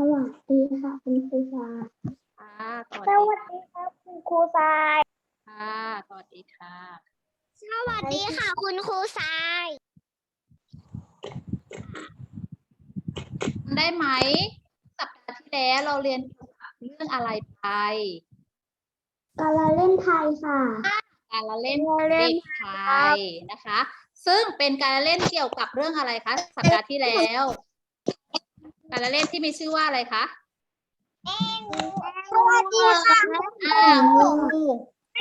สวัสดีค่ะคุณครูฟ้าค่ะสวัสสดีวัสดีครับคุณครูทรายค่ะสวัสดีค่ะสวัสดีค่ะ คุณครูทรายได้ไหม สัปดาห์ที่แล้วเราเรียนเกี่ยวกับเรื่องอะไรไป การละเล่นไทยค่ะ การละเล่นการละเล่เด็นกไทยนะคะ ซึ่งเป็นการละเล่นเกี่ยวกับเรื่องอะไรคะสัปดาห์ที่แล้ว การละเล่นที่มีชื่อว่าอะไรคะสวัสดีค่ะอ่างู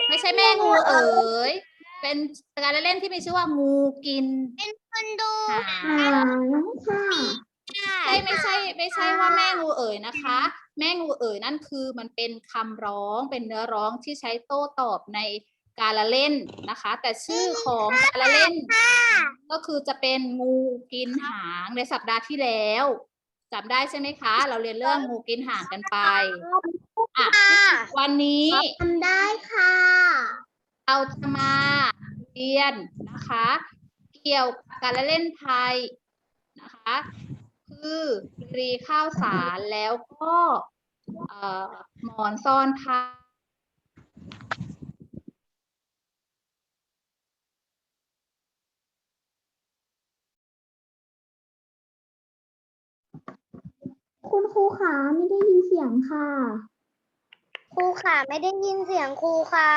ไม่ใช่แม่งูเอ๋ย เป็นการละเล่นที่มีชื่อว่างูกินคุณดูหาหางค่ะใช่ไม่ใช่ไม่ใช่ว่าแม่งูเอ๋ยนะคะ แม่งูเอ๋ยนั่นคือมันเป็นคำร้องเป็นเนื้อร้องที่ใช้โต้ตอบในการละเล่นนะคะ แต่ชื่อของการละเล่น ก็คือจะเป็นงูกินหางในสัปดาห์ที่แล้ว จำได้ใช่ไหมคะ เราเรียนเรื่องงูกินหางกันไปอะวันนี้ทำได้ค่ะ เราจะมาเรียนนะคะ เกี่ยวกับการละเล่นไทยนะคะ คือรีข้าวสารแล้วก็เอ่อหมอนซ่อนผ้า คุณครูขาไม่ได้ยินเสียงค่ะ ครูขาไม่ได้ยินเสียงครูค่ะ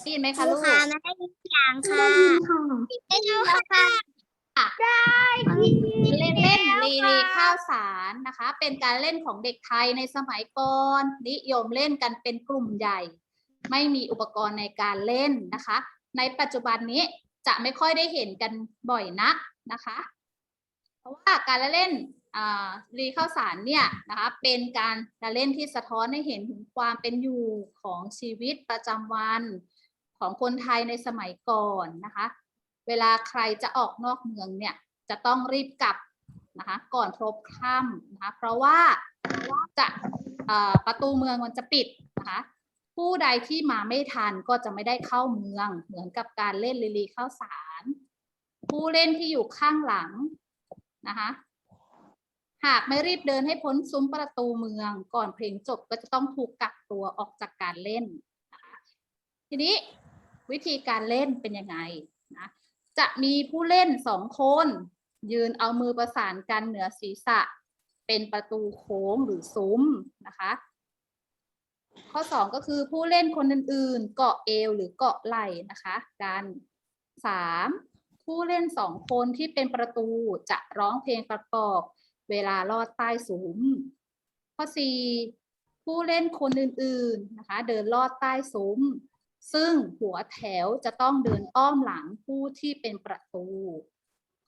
ได้ยินไหมคะลูกไม่ได้ยินเสียงค่ะไม่ได้ยินค่ะอะได้ยินเล่นเล่นรีรีข้าวสารนะคะ เป็นการเล่นของเด็กไทยในสมัยก่อนนิยมเล่นกันเป็นกลุ่มใหญ่ ไม่มีอุปกรณ์ในการเล่นนะคะ ในปัจจุบันนี้จะไม่ค่อยได้เห็นกันบ่อยนักนะคะ เพราะว่าการละเล่น รีข้าวสารเนี่ยนะคะเป็นการละเล่นที่สะท้อนให้เห็นถึงความเป็นอยู่ของชีวิตประจำวันของคนไทยในสมัยก่อนนะคะ เวลาใครจะออกนอกเมืองเนี่ยจะต้องรีบกลับนะคะก่อนพลบค่ำนะคะเพราะว่าจะประตูเมืองมันจะปิดนะคะผู้ใดที่มาไม่ทันก็จะไม่ได้เข้าเมืองเหมือนกับการเล่นลีลีข้าวสาร ผู้เล่นที่อยู่ข้างหลังนะคะ หากไม่รีบเดินให้พ้นซุ้มประตูเมือง ก่อนเพลงจบก็จะต้องถูกกักตัวออกจากการเล่น ทีนี้วิธีการเล่นเป็นยังไงนะจะมีผู้เล่นสองคน ยืนเอามือประสานกันเหนือศีรษะ เป็นประตูโค้งหรือซุ้มนะคะข้อสองก็คือผู้เล่นคนอื่นๆ เกาะเอวหรือเกาะไหล่นะคะกันสามผู้เล่นสองคนที่เป็นประตูจะร้องเพลงประกอบ เวลาลอดใต้ซุ้ม ข้อสี่ผู้เล่นคนอื่นๆนะคะเดินลอดใต้ซุ้ม ซึ่งหัวแถวจะต้องเดินอ้อมหลังผู้ที่เป็นประตู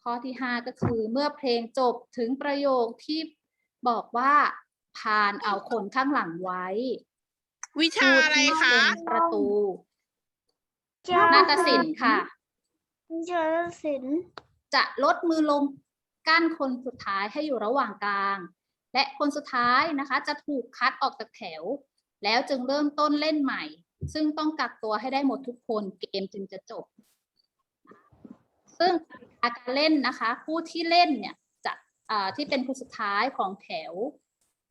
ข้อที่ 5 ก็คือเมื่อเพลงจบถึงประโยคที่บอกว่าพานเอาคนข้างหลังไว้วิชาอะไรผู้ที่คะเป็นประตูนาฏศิลป์ค่ะเจอศิลป์จะลดมือลง กั้นคนสุดท้ายให้อยู่ระหว่างกลาง และคนสุดท้ายนะคะจะถูกคัดออกจากแถว แล้วจึงเริ่มต้นเล่นใหม่ ซึ่งต้องกักตัวให้ได้หมดทุกคนเกมจึงจะจบ ซึ่งการเล่นนะคะ ผู้ที่เล่นเนี่ยจะที่เป็นคนสุดท้ายของแถว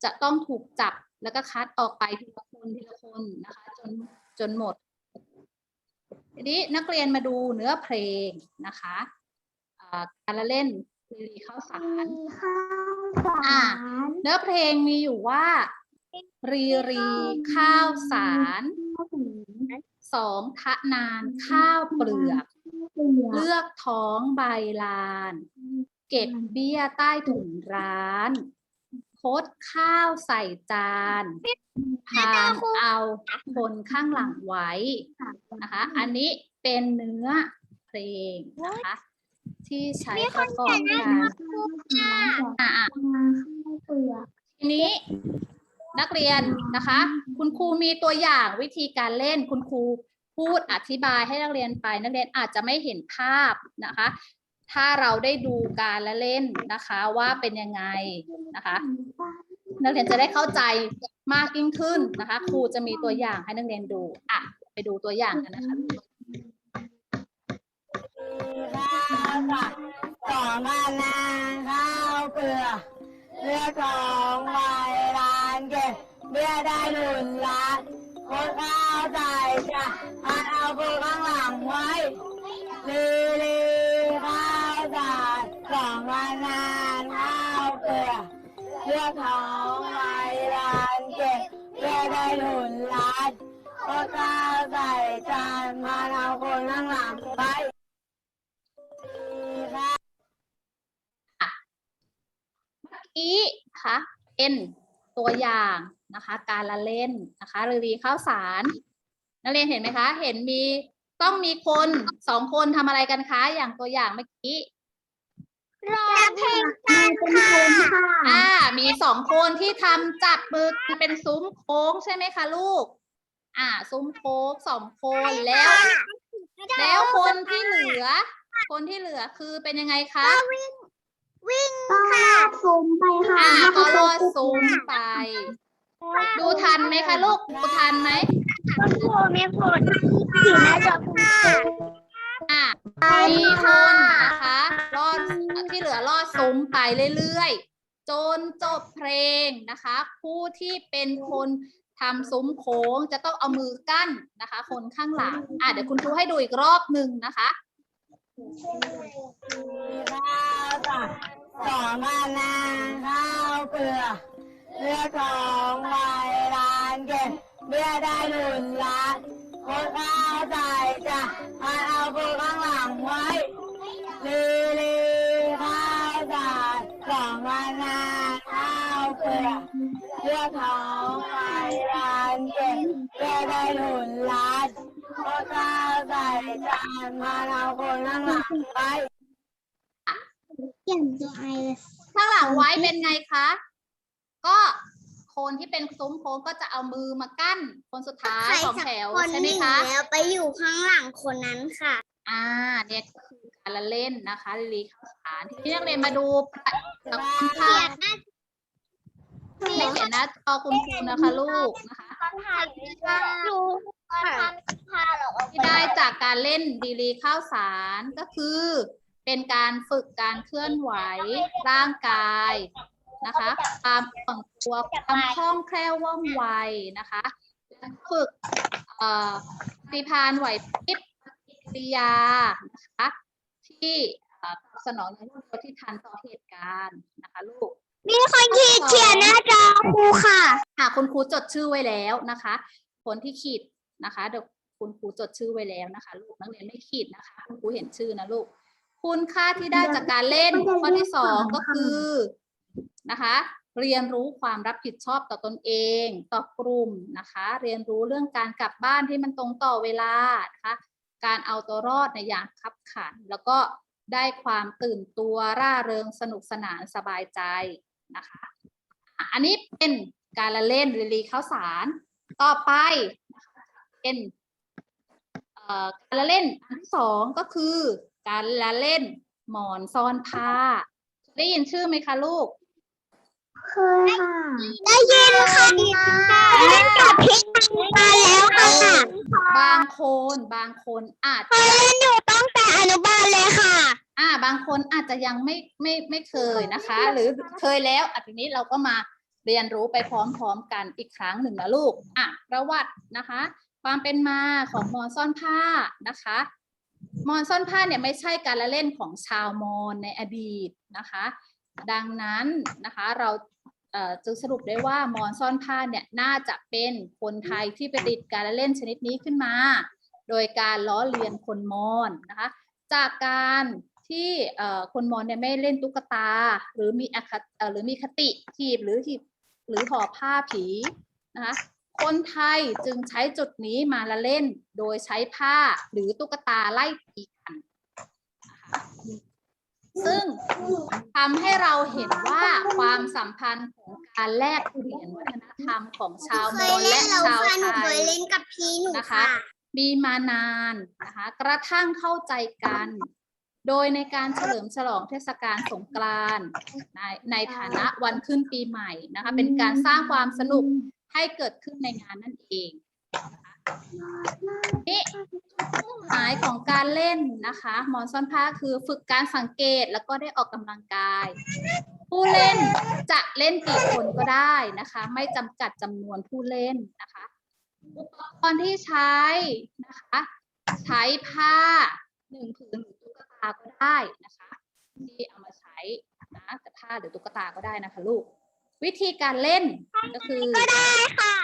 จะต้องถูกจับแล้วก็คัดออกไปทีละคนทีละคนนะคะจนจนหมดทีนี้นักเรียนมาดูเนื้อเพลงนะคะการละเล่น รีข้าวสาร มีข้าวสาอ่ารเนื้อเพลงมีอยู่ว่า รีรีข้าวสารสองทะนานข้าวเปลือกเลือกท้องใบลาน เก็บเบี้ยใต้ถุนร้านโคดข้าวใส่จานพานเอาคนข้างหลังไว้นะคะ อันนี้เป็นเนื้อเพลงนะคะ ที่ใช้ประกอบกันอะอะข้าวเปลือกทีนี้นักเรียนนะคะ คุณครูมีตัวอย่างวิธีการเล่นคุณครูพูดอธิบายให้นักเรียนไป นักเรียนอาจจะไม่เห็นภาพนะคะ ถ้าเราได้ดูการละเล่นนะคะว่าเป็นยังไงนะคะ นักเรียนจะได้เข้าใจมากยิ่งขึ้นนะคะ ครูจะมีตัวอย่างให้นักเรียนดูอะไปดูตัวอย่างกันนะคะ ข้าวสองพนางข้าวเปลือกเรือของไม้ลานเก็บเบี้ยได้หนุนล้านคนข้าวใส่จะพันเอาปูข้างหลังไว้ลีลีข้าวสารสองวันนานข้าวเปลือกเรือของไม้ลานเก็บเบี้ยได้หนุนล้านคนข้าวใส่จานพันเอาคนข้างหลังไว้ กี้นะคะเป็นตัวอย่างนะคะ การละเล่นนะคะรีรีข้าวสาร นักเรียนเห็นไหมคะ เห็นมีต้องมีคนสองคนทำอะไรกันคะอย่างตัวอย่างเมื่อกี้รอเพลงกันค่ะอ่า มีสองคนที่ทำจับมือกันเป็นซุ้มโค้งใช่ไหมคะลูก อ่า ซุ้มโค้งสองคนแล้ว แล้วคนที่เหลือ คนที่เหลือคือเป็นยังไงคะวิ่งค่ะ ซูมไปค่ะอ่าก็รอดซุ้มไป ดูทันไหมคะลูกดูทันไหมคุณครูมีคนสีหน้าจอคุณครูอะมีคนนะคะรอดที่เหลือรอดซุ้มไปเรื่อยๆ จนจบเพลงนะคะ ผู้ที่เป็นคนทำซุ้มโค้งจะต้องเอามือกั้นนะคะ คนข้างหลังอะเดี๋ยวคุณครูให้ดูอีกรอบหนึ่งนะคะข้าว สองพันนาข้าวเปลือกเรือของใบลานเก็บเบี้ยได้หนุนล้านคนข้าวใส่จะพันเอาปูข้างหลังไว้ลีลีข้าวสาสองพันนาข้าวเปลือกเรือของใบลานเก็บเบี้ยได้หนุนล้านคนข้าวใส่จานพันเอาคนข้างหลังไว้ เขียนตัวไอเลยข้างหลังไว้เป็นไงคะ ก็คนที่เป็นซุ้มโค้งก็จะเอามือมากั้น คนสุดท้ายของแถวใช่ไหมคะแล้วไปอยู่ข้างหลังคนนั้นค่ะ อ่าเนี่ยก็คือการละเล่นนะคะลีข้าวสารที่นักเรียนมาดูกับคุณภาพไม่เห็นหน้าจอคุณครูนะคะลูกนะคะดูค่ะพาเราออกที่ได้จากการเล่นดีลีข้าวสารก็คือ เป็นการฝึกการเคลื่อนไหวร่างกายนะคะความอ่อนตัวความคล่องแคล่วว่องไวนะคะฝึกเอ่อปฏิภาณไหวพริบปฏิกิริยานะคะที่เอ่อตอบสนองในรูปที่ทันต่อเหตุการณ์นะคะลูกมีคนขีดเขียนหน้าจอครูค่ะค่ะคุณครูจดชื่อไว้แล้วนะคะ คนที่ขีดนะคะเดี๋ยวคุณครูจดชื่อไว้แล้วนะคะ ลูกนักเรียนไม่ขีดนะคะคุณครูเห็นชื่อนะลูก คุณค่าที่ได้จากการเล่นข้อที่สองก็คือนะคะ เรียนรู้ความรับผิดชอบต่อตนเอง ต่อกลุ่มนะคะ เรียนรู้เรื่องการกลับบ้านที่มันตรงต่อเวลานะคะการเอาตัวรอดในยามคับขัน แล้วก็ได้ความตื่นตัวร่าเริงสนุกสนานสบายใจนะคะอะอันนี้เป็นการละเล่นรีลีข้าวสาร ต่อไปนะคะเป็นเอ่อการละเล่นอันที่สองก็คือ การละเล่นหมอนซ่อนผ้า ได้ยินชื่อไหมคะลูก เคยค่ะ ได้ยินค่ะเล่นกับพี่มาแล้วค่ะบางคนบางคนอาจเคยเล่นอยู่ตั้งแต่อนุบาลเลยค่ะ อ่า บางคนอาจจะยังไม่ไม่ไม่เคยนะคะ หรือเคยแล้วอันนี้เราก็มาเรียนรู้ไปพร้อมๆกันอีกครั้งหนึ่งนะลูก อะประวัตินะคะ ความเป็นมาของมอนซ่อนผ้านะคะ มอนซ่อนผ้าเนี่ยไม่ใช่การละเล่นของชาวมอญในอดีตนะคะ ดังนั้นนะคะเราจึงสรุปได้ว่ามอนซ่อนผ้าเนี่ยน่าจะเป็นคนไทยที่ไปติดการละเล่นชนิดนี้ขึ้นมา โดยการล้อเลียนคนมอญนะคะ จากการที่คนมอญเนี่ยไม่เล่นตุ๊กตา หรือมีอคติเอ่อหรือมีคติถีบหรือถีบหรือห่อผ้าผีนะคะ คนไทยจึงใช้จุดนี้มาละเล่นโดยใช้ผ้าหรือตุ๊กตาไล่ตีกันนะคะซึ่งทำให้เราเห็นว่าความสัมพันธ์ของการแลกเปลี่ยนวัฒนธรรมของชาวเคมยอญเล่และนแล้วชาวค่ะหนูไทเคยยเล่นกับพี่หนูนะคะค่ะมีมานานนะคะกระทั่งเข้าใจกัน โดยในการเฉลิมฉลองเทศกาลสงกรานต์ในในฐานะวันขึ้นปีใหม่นะคะเป็นการสร้างความสนุก ให้เกิดขึ้นในงานนั่นเองนะคะนี่หมายของการเล่นนะคะหมอนซ่อนผ้าคือฝึกการสังเกตแล้วก็ได้ออกกำลังกาย ผู้เล่นจะเล่นกี่คนก็ได้นะคะ ไม่จำกัดจำนวนผู้เล่นนะคะอุปกรณ์ที่ใช้นะคะ ใช้ผ้าหนึ่งผืนหรือตุ๊กตาก็ได้นะคะ ที่เอามาใช้นะแต่ผ้าหรือตุ๊กตาก็ได้นะคะลูก วิธีการเล่นก็คือค่ะ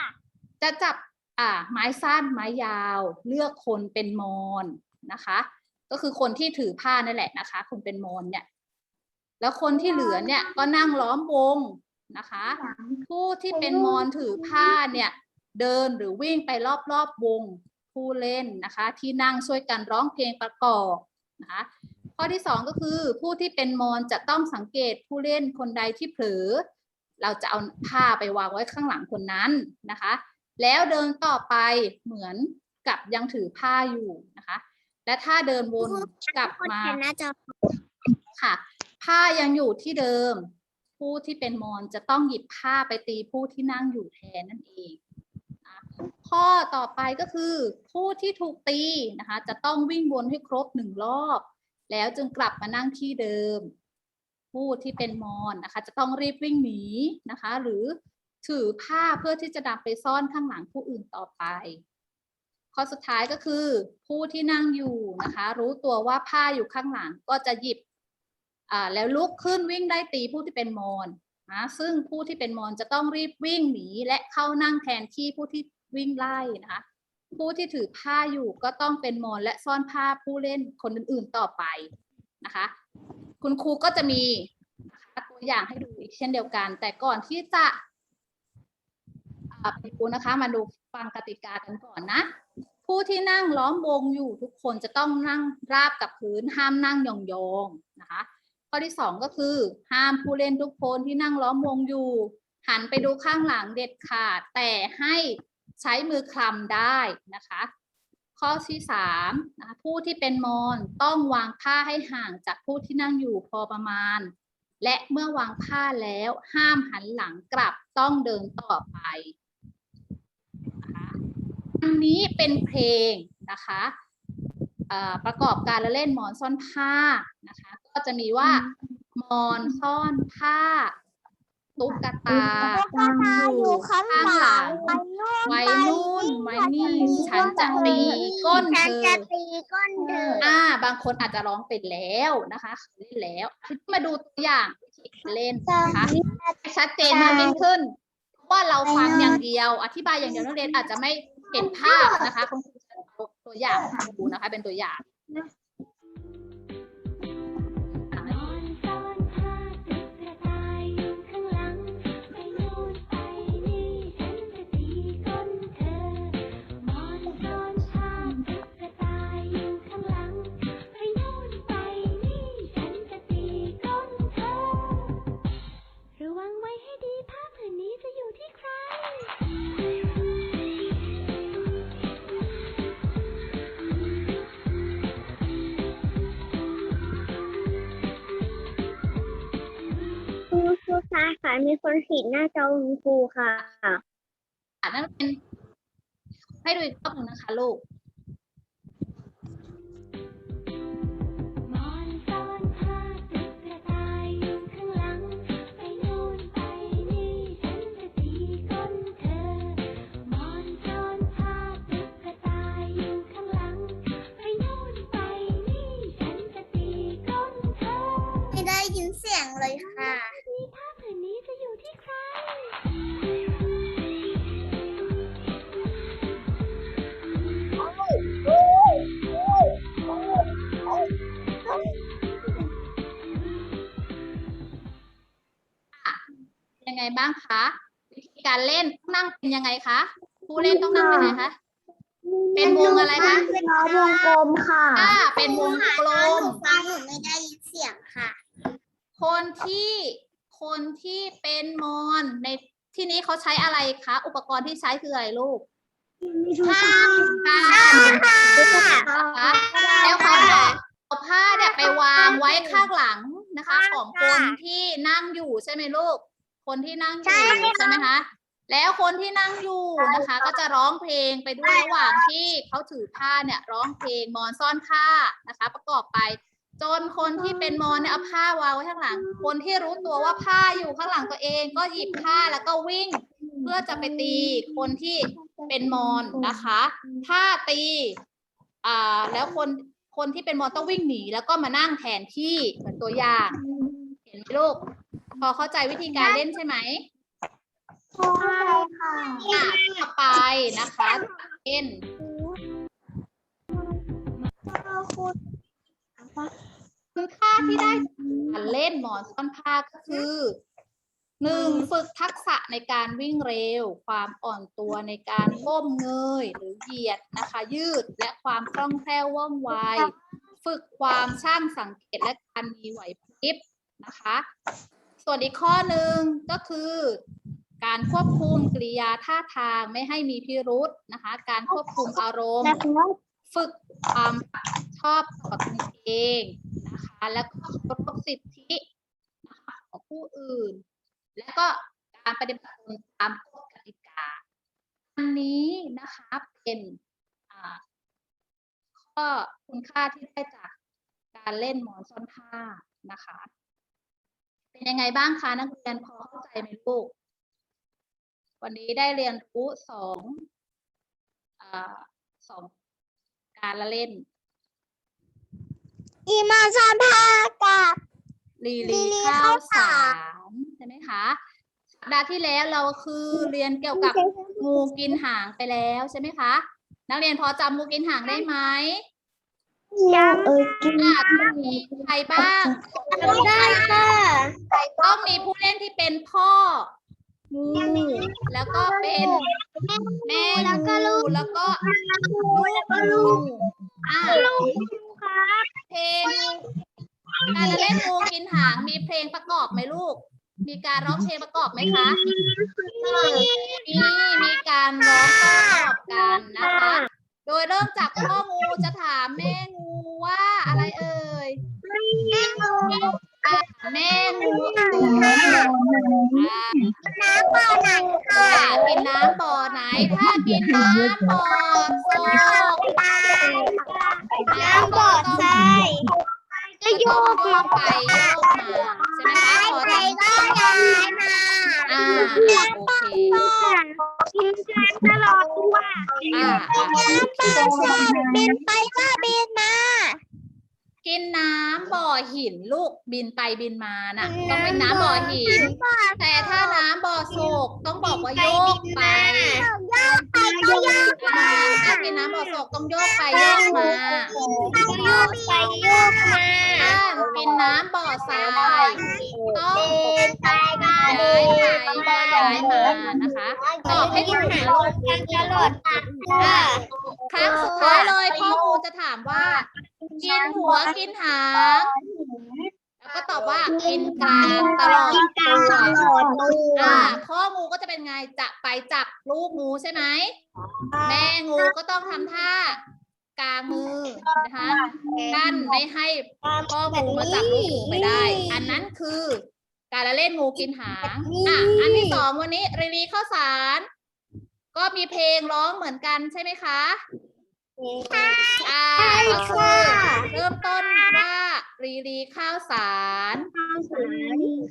จะจับอ่าไม้สั้นไม้ยาว เลือกคนเป็นมอนนะคะ ก็คือคนที่ถือผ้านั่นแหละนะคะ คนเป็นมอนเนี่ย แล้วคนที่เหลือเนี่ยก็นั่งล้อมวงนะคะ ผู้ที่เป็นมอนถือผ้าเนี่ย เดินหรือวิ่งไปรอบๆวงผู้เล่นนะคะ ที่นั่งช่วยกันร้องเพลงประกอบนะคะข้อที่สองก็คือผู้ที่เป็นมอนจะต้องสังเกตผู้เล่นคนใดที่เผลอ เราจะเอาผ้าไปวางไว้ข้างหลังคนนั้นนะคะ แล้วเดินต่อไปเหมือนกับยังถือผ้าอยู่นะคะ และถ้าเดินวนกลับมาค่ะ ผ้ายังอยู่ที่เดิม ผู้ที่เป็นมอนจะต้องหยิบผ้าไปตีผู้ที่นั่งอยู่แทนนั่นเองข้อต่อไปก็คือผู้ที่ถูกตีนะคะ จะต้องวิ่งวนให้ครบหนึ่งรอบ แล้วจึงกลับมานั่งที่เดิม ผู้ที่เป็นมอนนะคะจะต้องรีบวิ่งหนีนะคะ หรือถือผ้าเพื่อที่จะนำไปซ่อนข้างหลังผู้อื่นต่อไป ข้อสุดท้ายก็คือผู้ที่นั่งอยู่นะคะ รู้ตัวว่าผ้าอยู่ข้างหลังก็จะหยิบอ่าแล้วลุกขึ้นวิ่งได้ตีผู้ที่เป็นมอนนะซึ่งผู้ที่เป็นมอนจะต้องรีบวิ่งหนีและเข้านั่งแทนที่ผู้ที่วิ่งไล่นะคะผู้ที่ถือผ้าอยู่ก็ต้องเป็นมอนและซ่อนผ้าผู้เล่นคนอื่นๆต่อไปนะคะ คุณครูก็จะมีตัวอย่างให้ดูอีกเช่นเดียวกัน แต่ก่อนที่จะไปดูนะคะ มาดูฟังกติกากันก่อนนะ ผู้ที่นั่งล้อมวงอยู่ทุกคนจะต้องนั่งราบกับพื้นห้ามนั่งยองๆนะคะ ข้อที่สองก็คือห้ามผู้เล่นทุกคนที่นั่งล้อมวงอยู่ หันไปดูข้างหลังเด็ดขาดแต่ให้ใช้มือคลำได้นะคะ ข้อที่สามนะคะผู้ที่เป็นมอนต้องวางผ้าให้ห่างจากผู้ที่นั่งอยู่พอประมาณ และเมื่อวางผ้าแล้วห้ามหันหลังกลับต้องเดินต่อไปนะคะอันนี้เป็นเพลงนะคะเอ่อประกอบการละเล่นหมอนซ่อนผ้านะคะ ก็จะมีว่าหมอนซ่อนผ้า ตุ๊กตาอยู่ข้างหลังไว้นู่นไว้นี่ ฉันจะตีก้นฉันเธจะอตีก้นเธออ่า บางคนอาจจะร้องเป็นแล้วนะคะเล่นแล้ว มาดูตัวอย่างวิธีการเล่นนะคะให้ชัดเจนมากยิ่งขึ้นเพราะว่าเราฟังอย่างเดียว อธิบายอย่างเดียวนักเรียนอาจจะไม่เห็นภาพนะคะคุณครูจะเอาตัวอย่างให้ดูนะคะ เป็นตัวอย่าง มีคนผิดหน้าจอคุณครูค่ะอะนั่นเป็น ให้ดูอีกรอบหนึ่งนะคะลูกนอนซ่อนผ้าตุ๊กตาอยู่ข้างหลังไปนู่นไปนี่ฉันจะตีก้นเธอนอนซ่อนผ้าตุ๊กตาอยู่ข้างหลังไปนู่นไปนี่ฉันจะตีก้นเธอไม่ได้ยินเสียงเลยค่ะ ไงบ้างคะวิธีการเล่นต้องนั่งเป็นยังไงคะผู้เล่นต้องนั่งเป็นไงคะเป็นวงอะไรคะเป็นวงกลมค่ะอ่าเป็นวงกลมฟังหนูไม่ได้ยินเสียงค่ะ คนที่คนที่เป็นมอนในที่นี้เขาใช้อะไรคะอุปกรณ์ที่ใช้คืออะไรลูกผ้าผ้านะคะแล้วเขาจะเอาผ้าเนี่ยไปวางไว้ข้างหลังนะคะ ของคนที่นั่งอยู่ใช่ไหมลูก คนที่นั่งอยู่ใช่ไหมคะ แล้วคนที่นั่งอยู่นะคะ ก็จะร้องเพลงไปด้วยระหว่างที่เขาถือผ้าเนี่ยร้องเพลงมอนซ่อนผ้านะคะ ประกอบไป จนคนที่เป็นมอนเนี่ยเอาผ้าวางไว้ข้างหลัง คนที่รู้ตัวว่าผ้าอยู่ข้างหลังตัวเองก็หยิบผ้าแล้วก็วิ่ง เพื่อจะไปตีคนที่เป็นมอนนะคะ ถ้าตีอ่าแล้วคนคนที่เป็นมอนต้องวิ่งหนีแล้วก็มานั่งแทนที่เหมือนตัวอย่าง เห็นไหมลูก พอเข้าใจวิธีการเล่นใช่ไหมใช่ค่ะอะต่อไปนะคะเล่นคุณค่าที่ได้จากการเล่นหมอนซ่อนผ้าก็คือหนึ่งฝึกทักษะในการวิ่งเร็ว ความอ่อนตัวในการก้มเงยหรือเหยียดนะคะ ยืดและความคล่องแคล่วว่องไวฝึกความช่างสังเกตและการมีไหวพริบนะคะ ส่วนอีกข้อหนึ่งก็คือ การควบคุมกริยาท่าทางไม่ให้มีพิรุษนะคะ การควบคุมอารมณ์ ฝึกความชอบต่อตนเองนะคะ แล้วก็เคารพสิทธินะคะของผู้อื่น แล้วก็การปฏิบัติตามกฎกติกา อันนี้นะคะเป็นข้อคุณค่าที่ได้จากการเล่นหมอนซ่อนผ้านะคะ เป็นยังไงบ้างคะนักเรียนพอเข้าใจไหมลูก วันนี้ได้เรียนรู้สองอาสองการละเล่น อีมาซอนพากับลีลีลีลีข้าข้าววสาสารใช่ไหมคะสัปดาห์ที่แล้วเราคือเรียนเกี่ยวกับงูกินหางไปแล้วใช่ไหมคะ นักเรียนพอจำงูกินหางได้ไหม ยังเออกินอ่าต้องมีใครบ้างได้ค่ะต้องมีผู้เล่นที่เป็นพ่องูแล้วก็เป็นแม่งูแล้วก็ลูกงูอ่าเพลงการละเล่นงูกินหางมีเพลงประกอบไหมลูก มีการร้องเพลงประกอบไหมคะมีมีการร้องประกอบกันนะคะ โดยเริ่มจากพ่องูจะถามแม่งู ว่าอะไรเอ่ยอะแม่งูอะน้ำเปล่าไหนค่ะกินน้ำบ่อไหน ถ้ากินน้ำบ่อโซกน้ำบ่อทรายก็โยกมาไปโยกมาใช่ไหมคะขอใครทำก็ย้ายมาอ่าโอเคกินกันตลอดว่าอ่าอะบินไปก็บินมา กินน้ำบ่อหินลูกบินไปบินมาน่ะ ต้องเป็นน้ำบ่อหิน แต่ถ้าน้ำบ่อโศกต้องบอกว่าโยกไปโยกไปก็โยกอ่าถ้ากินน้ำบ่อโศกต้องโยกไปโยกมาโยกไปโยกมาถ้ากินน้ำบ่อทรายต้องบินไปก็ย้ายไปย้ายมานะคะตอบให้ถูกนะลูกตลอดค่ะครั้งสุดท้ายเลยพ่อครูจะถามว่า กินหัวกินหาง แล้วก็ตอบว่ากินกลางตลอดตัวอ่าข้องูก็จะเป็นไงจะไปจับลูกงูใช่ไหมแม่งูก็ต้องทำท่ากางมือนะคะกั้นไม่ให้พ่องูมาจับลูกงูไปได้ อันนั้นคือ การละเล่นงูกินหางอะอันที่สองวันนี้รีรีข้าวสาร ก็มีเพลงร้องเหมือนกันใช่ไหมคะ อ่คือเริ่มต้นว่ารีรีข้าวสาร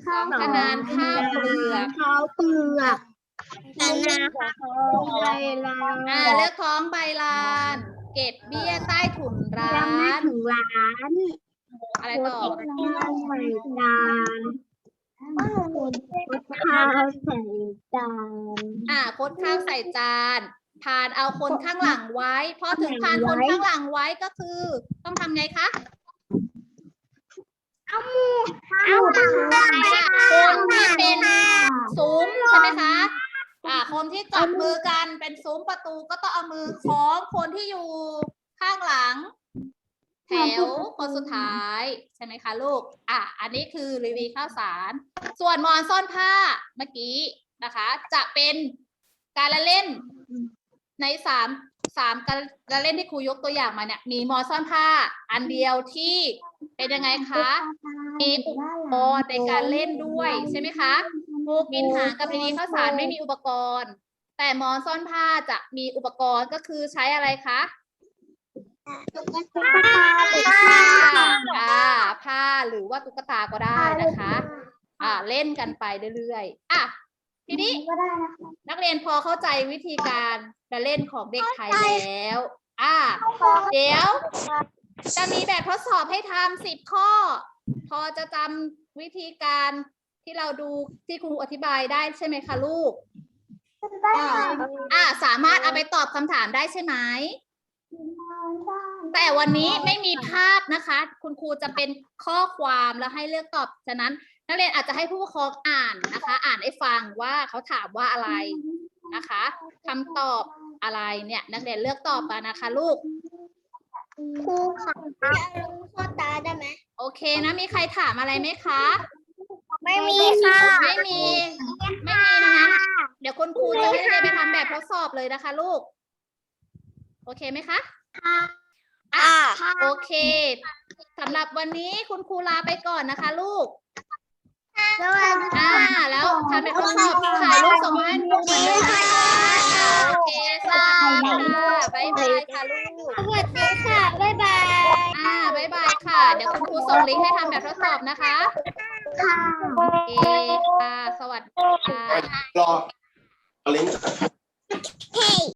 ของขนานข้าวเปลือกข้าวเปลือกนานาข้าวไรลาอ่าเลือกท้องใบลาน เก็บเบี้ยใต้ถุนร้านถึงร้านอะไรต่อข้าวใส่จานข้าวใส่จานอ่าคดข้าวใส่จาน ผ่านเอาคนข้างหลังไว้ พอถึงผ่านคนข้างหลังไว้ก็คือ ต้องทำไงคะ เอาไปอ่าคนที่เป็นซุ้มใช่ไหมคะอ่าคนที่จับมือกันเป็นซุ้มประตูก็ต้องเอามือคล้องคนที่อยู่ข้างหลัง แถวคนสุดท้ายใช่ไหมคะลูก อะอันนี้คือรีวีข้าวสาร ส่วนมอนซ่อนผ้าเมื่อกี้นะคะ จะเป็นการละเล่น ในสามสามการะเล่นที่ครูยกตัวอย่างมาเนี่ยมีมอซ่อนผ้าอันเดียวที่เป็นยังไงคะ มีอุปกรณ์ในการเล่นด้วยใช่ไหมคะวงูกินหางกับดีข้าวสารไม่มีอุปกรณ์ แต่มอซ่อนผ้าจะมีอุปกรณ์ก็คือใช้อะไรคะตุ๊กตาตุ๊กตาอ่าผ้าหรือว่าตุ๊กตาก็ได้นะคะ อ่าเล่นกันไปเรื่อยๆอะ ทีนี้ก็ได้นะคะ นักเรียนพอเข้าใจวิธีการการเล่นของเด็กไทยแล้ว อ่า เดี๋ยว จะมีแบบทดสอบให้ทำสิบข้อ พอจะจำวิธีการที่เราดูที่ครูอธิบายได้ใช่ไหมคะลูก ได้อ่าสามารถเอาไปตอบคำถามได้ใช่ไหม แต่วันนี้ไม่มีภาพนะคะ คุณครูจะเป็นข้อความแล้วให้เลือกตอบ ฉะนั้น นักเรียนอาจจะให้ผู้ปกครองอ่านนะคะ อ่านให้ฟังว่าเขาถามว่าอะไรนะคะคำตอบอะไรเนี่ยนักเรียนเลือกตอบมานะคะ ลูกครูค่ะข้อตาได้ไหมโอเคนะมีใครถามอะไรไหมคะ ไม่มีค่ะ ไม่มี ไม่มีนะงั้นเดี๋ยวคุณครูจะให้นักเรียนไปทำแบบทดสอบเลยนะคะ ลูก โอเคไหมคะอะโอเคสำหรับวันนี้คุณครูลาไปก่อนนะคะ ลูก สวัสดีอ่าแล้วทำแบบทดสอบถ่ายรูปส่งมาให้ครูเหมือนเดิมนะคะโอเคสวัสดีค่ะบ๊ายบายค่ะลูก สวัสดีค่ะ บ๊ายบาย อ่าบ๊ายบายค่ะ เดี๋ยวคุณครูส่งลิงก์ให้ทำแบบทดสอบนะคะ ค่ะโอเคค่ะ สวัสดีค่ะ รอลิงก์